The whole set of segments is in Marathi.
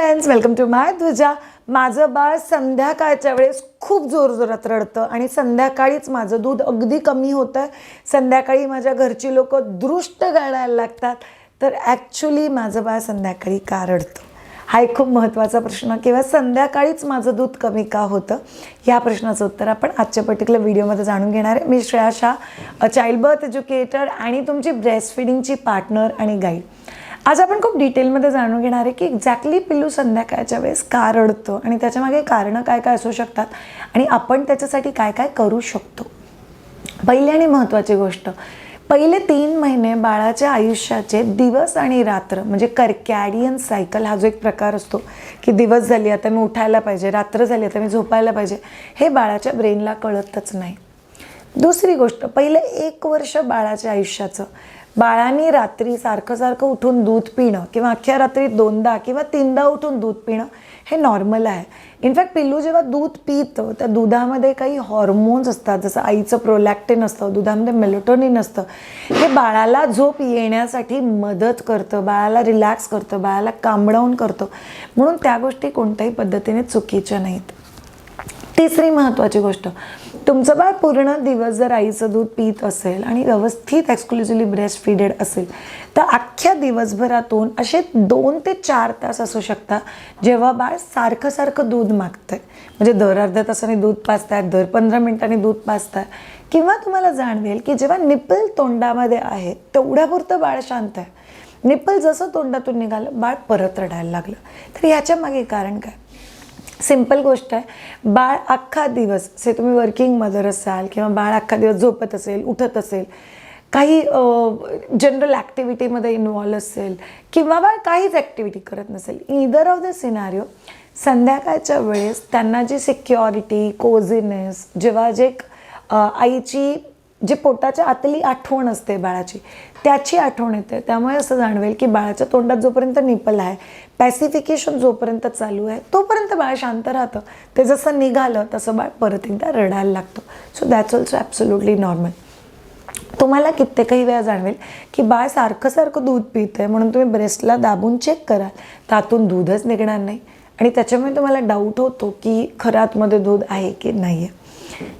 फ्रेंड्स वेलकम टू माय ध्वजा माझं बाळ संध्याकाळच्या वेळेस खूप जोरजोरात रडतं आणि संध्याकाळीच माझं दूध अगदी कमी होतं. संध्याकाळी माझ्या घरची लोक दृष्ट गाळायला लागतात. तर ॲक्च्युली माझं बाळ संध्याकाळी का रडतं? हा एक खूप महत्त्वाचा प्रश्न. किंवा संध्याकाळीच माझं दूध कमी का होतं? या प्रश्नाचं उत्तर आपण आजच्या पर्टिक्युलर व्हिडिओमध्ये जाणून घेणार आहे. मी Shreya Shah child birth educator आणि तुमची ब्रेस्ट फिडिंगची पार्टनर आणि गाईड आज आपण खूप डिटेलमध्ये जाणून घेणार आहे की एक्झॅक्टली पिल्लू संध्याकाळच्या वेळेस का रडतं आणि त्याच्यामागे कारणं काय काय असू शकतात आणि आपण त्याच्यासाठी काय काय करू शकतो. पहिली आणि महत्त्वाची गोष्ट पहिले तीन महिने बाळाच्या आयुष्याचे दिवस आणि रात्र म्हणजे कर्कॅडियन सायकल हा जो एक प्रकार असतो की दिवस झाली आता मी उठायला पाहिजे रात्र झाली आता मी झोपायला पाहिजे हे बाळाच्या ब्रेनला कळतच नाही. दुसरी गोष्ट पहिलं एक वर्ष बाळाच्या आयुष्याचं बाळांनी रात्री सारखं सारखं उठून दूध पिणं किंवा अख्ख्या रात्री दोनदा किंवा तीनदा उठून दूध पिणं हे नॉर्मल आहे. इनफॅक्ट पिल्लू जेव्हा दूध पितं त्या दुधामध्ये काही हॉर्मोन्स असतात जसं आईचं प्रोलॅक्टिन असतं दुधामध्ये मेलोटोनिन असतं. हे बाळाला झोप येण्यासाठी मदत करतं बाळाला रिलॅक्स करतं बाळाला कांबडावून करतं. म्हणून त्या गोष्टी कोणत्याही पद्धतीने चुकीच्या नाहीत. तिसरी महत्त्वाची गोष्ट तुमचं बाळ पूर्ण दिवस जर आईचं दूध पित असेल आणि व्यवस्थित एक्सक्लुझिव्हली ब्रेस्ट फीडेड असेल तर अख्ख्या दिवसभरातून असे दोन ते चार तास असू शकतात जेव्हा बाळ सारखं सारखं दूध मागतं आहे म्हणजे दर अर्ध्या तासाने दूध पाजतात दर पंधरा मिनिटांनी दूध पाजतात किंवा तुम्हाला जाणवेल की जेव्हा निप्पल तोंडामध्ये आहे तेवढ्यापुरतं बाळ शांत आहे. निप्पल जसं तोंडातून निघालं बाळ परत रडायला लागलं. तर ह्याच्या मागे कारण काय? सिंपल गोष्ट आहे. बाळ अख्खा दिवस से तुम्ही वर्किंग मदर असाल किंवा बाळ अख्खा दिवस झोपत असेल उठत असेल काही जनरल ॲक्टिव्हिटीमध्ये इन्वॉल्व असेल किंवा बाळ काहीच ॲक्टिव्हिटी करत नसेल इदर ऑफ द सिनारिओ संध्याकाळच्या वेळेस त्यांना जी सिक्युरिटी कोझिनेस जेव्हा जे एक, आईची जी पोटाच्या आतली आठवण असते बाळाची त्याची आठवण येते. त्यामुळे असं जाणवेल की बाळाच्या तोंडात जोपर्यंत निपल आहे पॅसिफिकेशन जोपर्यंत चालू आहे तोपर्यंत बाळ शांत राहतं. ते जसं निघालं तसं बाळ परत एकदा रडायला लागतं. So that's also absolutely normal तुम्हाला कित्येकही वेळा जाणवेल की बाळ सारखं सारखं दूध पित आहे म्हणून तुम्ही ब्रेस्टला दाबून चेक कराल. त्यातून दूधच निघणार नाही. आणि त्याच्यामुळे तुम्हाला डाऊट होतो की खरं आतमध्ये दूध आहे की नाही आहे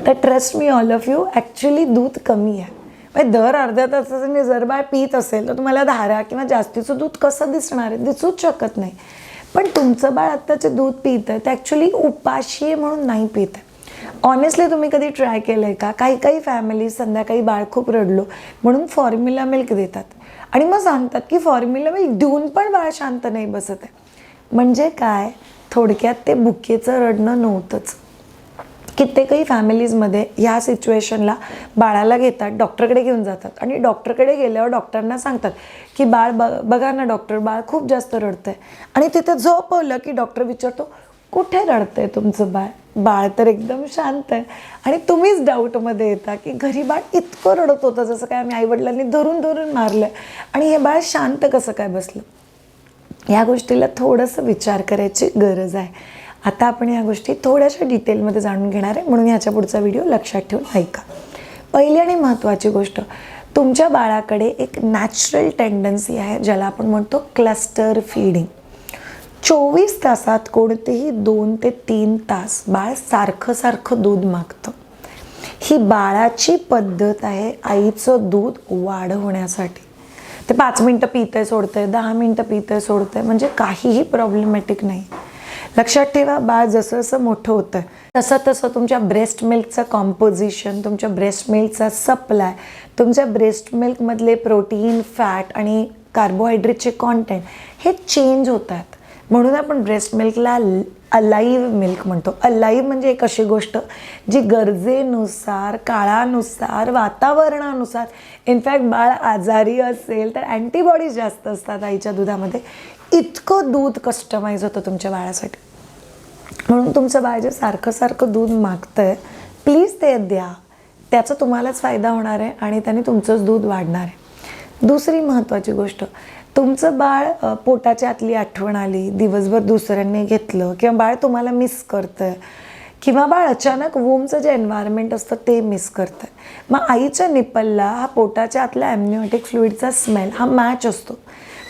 तर trust me all of you actually दूध कमी आहे. म्हणजे दर अर्ध्या तासाने जर बाळ पित असेल तर तुम्हाला धारा किंवा जास्तीचं दूध कसं दिसणार आहे दिसूच शकत नाही. पण तुमचं बाळ आत्ताचे दूध पित आहे ते ॲक्च्युली उपाशी आहे म्हणून नाही पित आहे. ऑनेस्टली तुम्ही कधी ट्राय केलं आहे का? काही काही फॅमिली संध्याकाळी बाळ खूप रडलो म्हणून फॉर्म्युला मिल्क देतात. आणि मग सांगतात की फॉर्म्युला मिल्क देऊन पण बाळ शांत नाही बसत आहे. म्हणजे काय? थोडक्यात ते बुकेचं रडणं नव्हतंच. कित्येकही फॅमिलीजमध्ये ह्या सिच्युएशनला बाळाला घेतात डॉक्टरकडे घेऊन जातात आणि डॉक्टरकडे गेल्यावर डॉक्टरांना सांगतात की बाळ ब बघा ना डॉक्टर बाळ खूप जास्त रडतंय. आणि तिथे झोपवलं की डॉक्टर विचारतो कुठे रडतंय तुमचं बाळ? बाळ तर एकदम शांत आहे. आणि तुम्हीच डाऊटमध्ये येता की घरी बाळ इतकं रडत होतं जसं काय आम्ही आईवडिलांनी धरून धरून मारलं आणि हे बाळ शांत कसं काय बसलं? या गोष्टीला थोडंसं विचार करायची गरज आहे. आता आपण या गोष्टी थोड्याशा डिटेलमध्ये जाणून घेणार आहे. म्हणून ह्याच्या पुढचा व्हिडिओ लक्षात ठेवून ऐका. पहिली आणि महत्त्वाची गोष्ट तुमच्या बाळाकडे एक नॅचरल टेंडन्सी आहे ज्याला आपण म्हणतो क्लस्टर फीडिंग चोवीस तासात कोणतेही दोन ते तीन तास बाळ सारखं सारखं दूध मागतं. ही बाळाची पद्धत आहे आईचं दूध वाढवण्यासाठी. ते पाच मिनटं पितंय सोडतंय दहा मिनटं पितंय सोडतंय म्हणजे काहीही प्रॉब्लेमॅटिक नाही. लक्षात ठेवा बाळ जसं जसं मोठं होतं तसं तसं तुमच्या ब्रेस्ट मिल्कचं कॉम्पोजिशन तुमच्या ब्रेस्ट मिल्कचा सप्लाय तुमच्या ब्रेस्ट मिल्कमधले प्रोटीन फॅट आणि कार्बोहायड्रेटचे कॉन्टेंट हे चेंज होतात. म्हणून आपण ब्रेस्ट मिल्कला अलाईव्ह मिल्क म्हणतो. अलाईव्ह म्हणजे एक अशी गोष्ट जी गरजेनुसार काळानुसार वातावरणानुसार इनफॅक्ट बाळ आजारी असेल तर अँटीबॉडीज जास्त असतात आईच्या दुधामध्ये. इतकं दूध कस्टमाइज होतं तुमच्या बाळासाठी. म्हणून तुमचं बाळ जे सारखं सारखं दूध मागतंय प्लीज ते द्या. त्याचा तुम्हालाच फायदा होणार आहे आणि त्याने तुमचंच दूध वाढणार आहे. दुसरी महत्त्वाची गोष्ट तुमचं बाळ पोटाच्या आतली आठवण आली दिवसभर दुसऱ्यांनी घेतलं किंवा बाळ तुम्हाला मिस करतं किंवा बाळ अचानक वूमचं जे एन्व्हायरमेंट असतं ते मिस करतं मग आईच्या निपलला हा पोटाच्या आतल्या ॲम्निओटिक फ्लुईडचा स्मेल हा मॅच असतो.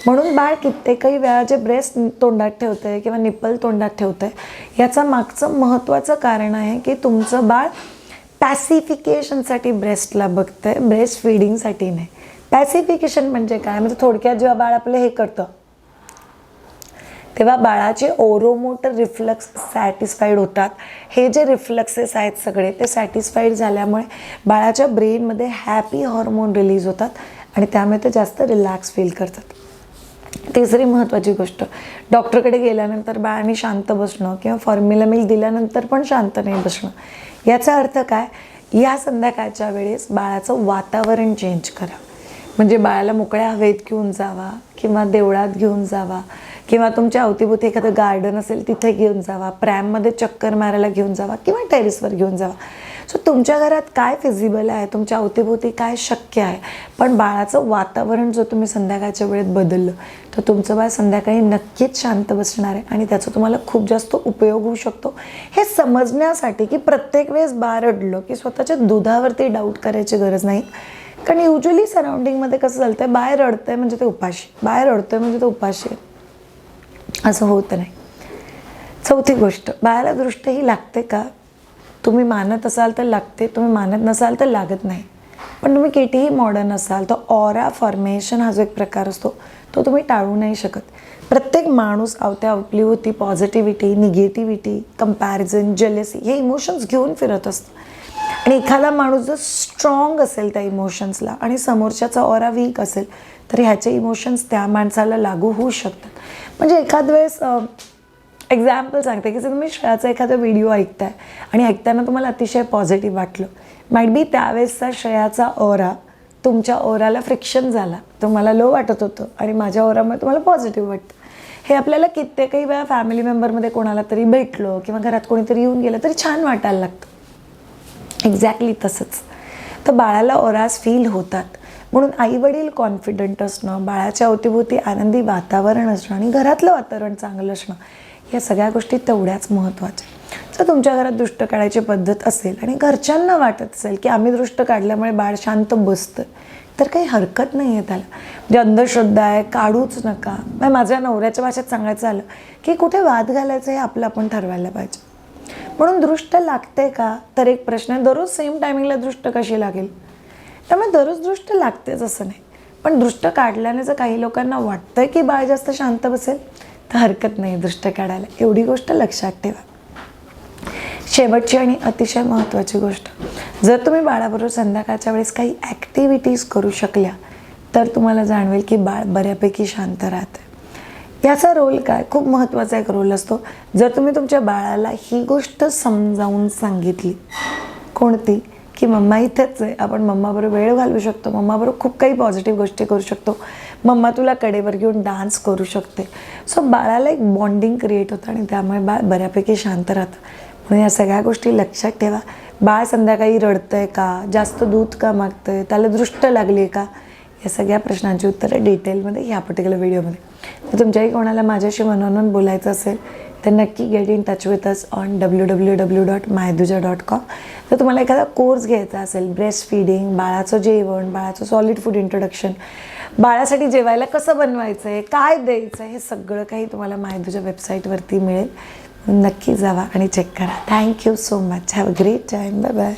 म्हणून बाळ कित्येकही वेळा जे ब्रेस्ट तोंडात ठेवतंय किंवा निप्पल तोंडात ठेवतंय याचं मागचं महत्त्वाचं कारण आहे की तुमचं बाळ पॅसिफिकेशनसाठी ब्रेस्टला बघतंय ब्रेस्ट फिडिंगसाठी नाही. पॅसिफिकेशन म्हणजे काय? म्हणजे थोडक्यात जेव्हा बाळ आपलं हे करतं तेव्हा बाळाचे ओरोमोटर रिफ्लक्स सॅटिस्फाईड होतात. हे जे रिफ्लक्सेस आहेत सगळे ते सॅटिस्फाईड झाल्यामुळे बाळाच्या ब्रेनमध्ये हॅपी हॉर्मोन रिलीज होतात आणि त्यामुळे ते जास्त रिलॅक्स फील करतात. तिसरी महत्त्वाची गोष्ट डॉक्टरकडे गेल्यानंतर बाळाने शांत बसणं किंवा फॉर्म्युला मिल्क दिल्यानंतर पण शांत नाही बसणं. याचा अर्थ काय? या संध्याकाळच्या वेळेस बाळाचं वातावरण चेंज करा. म्हणजे बाळाला मोकळ्या हवेत घेऊन जावा किंवा देवळात घेऊन जावा किंवा तुमच्या अवतीभोवती एखादं गार्डन असेल तिथे घेऊन जावा प्रॅममध्ये चक्कर मारायला घेऊन जावा किंवा टेरेसवर घेऊन जावा. सो तुमच्या घरात काय फिजिबल आहे? तुमच्या अवतीभोवती काय शक्य आहे? पण बाळाचं वातावरण जर तुम्ही संध्याकाळच्या वेळेत बदललं तर तुमचं बाळ संध्याकाळी नक्कीच शांत बसणार आहे आणि त्याचा तुम्हाला खूप जास्त उपयोग होऊ शकतो. हे समजण्यासाठी की प्रत्येक वेळेस बाळ रडलं की स्वतःच्या दुधावरती डाऊट करायची गरज नाही. कारण युजली सराउंडिंगमध्ये कसं चालतं आहे बाय रडतंय म्हणजे ते उपाशी. बाय रडतोय म्हणजे ते उपाशी आहे. असं होत नाही. चौथी गोष्ट बाळाला दृष्ट ही लागते का? तुम्ही मानत असाल तर लागते तुम्ही मानत नसाल तर लागत नाही. पण तुम्ही कितीही मॉडर्न असाल तर ऑरा फॉर्मेशन हा जो एक प्रकार असतो तो तुम्ही टाळू नाही शकत. प्रत्येक माणूस अवत्या अवली होती पॉझिटिव्हिटी निगेटिव्हिटी कंपॅरिझन जेलेसी हे इमोशन्स घेऊन फिरत असतं. आणि एखादा माणूस जर स्ट्रॉंग असेल त्या इमोशन्सला आणि समोरच्याचा ऑरा वीक असेल तर ह्याचे इमोशन्स त्या माणसाला लागू होऊ शकतात. म्हणजे एखाद वेळेस एक्झाम्पल सांगते की जर तुम्ही श्रेयाचा एखादा व्हिडिओ ऐकताय आणि ऐकताना तुम्हाला अतिशय पॉझिटिव्ह वाटलं. माईट बी त्यावेळेसचा श्रेयाचा ओरा तुमच्या ओराला फ्रिक्शन झाला. तुम्हाला लो वाटत होतं आणि माझ्या ओरामुळे तुम्हाला पॉझिटिव्ह वाटतं. हे आपल्याला कित्येकही वेळा फॅमिली मेंबरमध्ये कोणाला तरी भेटलो किंवा घरात कोणीतरी येऊन गेलं तरी छान वाटायला लागतं. एक्झॅक्टली तसंच. तर बाळाला ओरास फील होतात. म्हणून आई वडील कॉन्फिडंट असणं बाळाच्या अवतीभोवती आनंदी वातावरण असणं आणि घरातलं वातावरण चांगलं असणं या सगळ्या गोष्टी तेवढ्याच महत्त्वाच्या. जर तुमच्या घरात दृष्ट काढायची पद्धत असेल आणि घरच्यांना वाटत असेल की आम्ही दृष्ट काढल्यामुळे बाळ शांत बसतं तर काही हरकत नाही आहे त्याला. म्हणजे अंधश्रद्धा आहे काढूच नका. म्हणजे माझ्या नवऱ्याच्या भाषेत सांगायचं आलं की कुठे वाद घालायचं हे आपलं आपण ठरवायला पाहिजे. म्हणून दृष्ट लागते का? तर एक प्रश्न आहे दररोज सेम टायमिंगला दृष्ट कशी लागेल? त्यामुळे दररोज दृष्ट लागतेच असं नाही. पण दृष्ट काढल्याने जर काही लोकांना वाटतं की बाळ जास्त शांत बसेल तर हरकत नाही दृष्ट काढायला. एवढी गोष्ट लक्षात ठेवा. शेवटची आणि अतिशय महत्त्वाची गोष्ट जर तुम्ही बाळाबरोबर संध्याकाळच्या वेळेस काही ॲक्टिव्हिटीज करू शकल्या तर तुम्हाला जाणवेल की बाळ बऱ्यापैकी शांत राहते याचा रोल काय? खूप महत्त्वाचा एक रोल असतो. जर तुम्ही तुमच्या बाळाला ही गोष्ट समजावून सांगितली कोणती? की मम्मा इथेच आहे आपण मम्माबरोबर वेळ घालवू शकतो मम्माबरोबर खूप काही पॉझिटिव्ह गोष्टी करू शकतो. मम्मा तुला कडेवर घेऊन डान्स करू शकते. सो बाळाला एक बॉन्डिंग क्रिएट होतं आणि त्यामुळे बाळ बऱ्यापैकी शांत राहतं. म्हणून या सगळ्या गोष्टी लक्षात ठेवा. बाळ संध्याकाळी रडतं आहे का? जास्त दूध का मागतं आहे त्याला दृष्ट लागली आहे का? या सगळ्या प्रश्नांची उत्तरं डिटेलमध्ये ह्या पर्टिक्युलर व्हिडिओमध्ये तर तुमच्याही कोणाला माझ्याशी मनोनन बोलायचं असेल तर नक्की get in touch with us on W W W dot मायदुजा dot com तर तुम्हाला एखादा कोर्स घ्यायचा असेल ब्रेस्ट फीडिंग बाळाचं जेवण बाळाचं सॉलिड फूड इंट्रोडक्शन बाळासाठी जेवायला कसं बनवायचं आहे काय द्यायचं आहे हे सगळं काही तुम्हाला मायदुजा वेबसाईटवरती मिळेल. नक्की जावा आणि चेक करा. Thank you so much have a great time bye bye